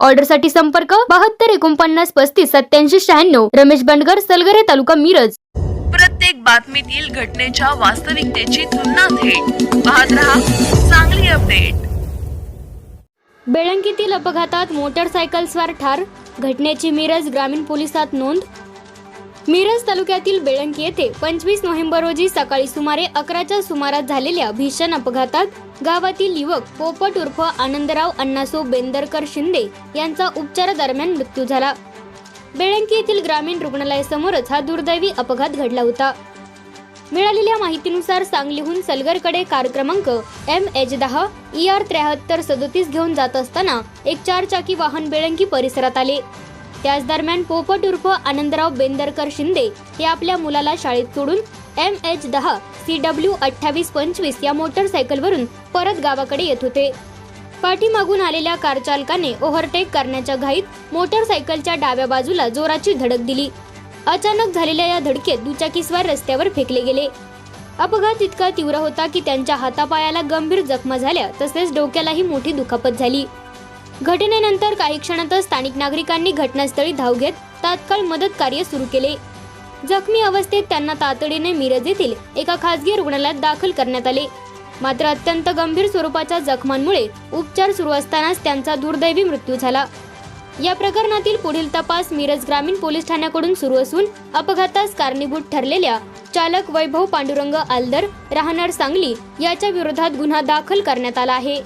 ऑर्डरसाठी संपर्क बहात्तर एकोणपन्नास पस्तीस सत्याऐंशी शहाण्णव. रमेश बंडगर सलगरे तालुका मिरज. प्रत्येक बातमीतील घटनेच्या वास्तविकतेची तुलना थेट. पाहत रहा चांगली अपडेट. बेळंकीतील अपघातात मोटरसायकल स्वार ठार. घटनेची मिरज ग्रामीण पोलिसात नोंद मिरज तालुक्यातील बेळंकी येथे पंचवीस नोव्हेंबर रोजी सकाळी सुमारे अकराच्या सुमारास झालेल्या भीषण अपघातात गावातील युवक पोपट उर्फ आनंदराव अण्णासो बेंदरकर शिंदे यांचा उपचारादरम्यान मृत्यू झाला. बेळंकी येथील ग्रामीण रुग्णालयासमोरच हा दुर्दैवी अपघात घडला होता. मिळालेल्या माहितीनुसार सांगलीहून सलगरकडे कार क्रमांक एम एच दहा ई आर त्र्याहत्तर सदोतीस घेऊन जात असताना एक चारचाकी वाहन बेळंकी परिसरात आले. त्याच दरम्यान पोपट उर्फ आनंदराव बेंदरकर शिंदे हे आपल्या मुलाला शाळेत सोडून एम एच दहा सी डब्ल्यू अठ्ठावीस पंचवीस या मोटरसायकलवरून परत गावाकडे येत होते. पाठीमागून आलेल्या कार चालकाने ओव्हरटेक करण्याच्या घाईत मोटरसायकलच्या डाव्या बाजूला जोराची धडक दिली. अचानक झालेल्या या धडकेत दुचाकीस्वार रस्त्यावर फेकले गेले. अपघात इतका तीव्र होता की त्यांच्या हातापायाला गंभीर जखमा झाल्या तसेच डोक्यालाही मोठी दुखापत झाली. घटनेनंतर काही क्षणातच स्थानिक नागरिकांनी घटनास्थळी धाव घेत तात्काळ मदत कार्य सुरू केले. जखमी अवस्थेत त्यांना तातडीने मिरज येथील एका खासगी रुग्णालयात दाखल करण्यात आले. मात्र अत्यंत गंभीर स्वरूपाच्या जखमांमुळे उपचार सुरू असतानाच त्यांचा दुर्दैवी मृत्यू झाला. या प्रकरणातील पुढील तपास मिरज ग्रामीण पोलीस ठाण्याकडून सुरू असून अपघातास कारणीभूत ठरलेल्या चालक वैभव पांडुरंग आलदर राहणार सांगली याच्या विरोधात गुन्हा दाखल करण्यात आला आहे.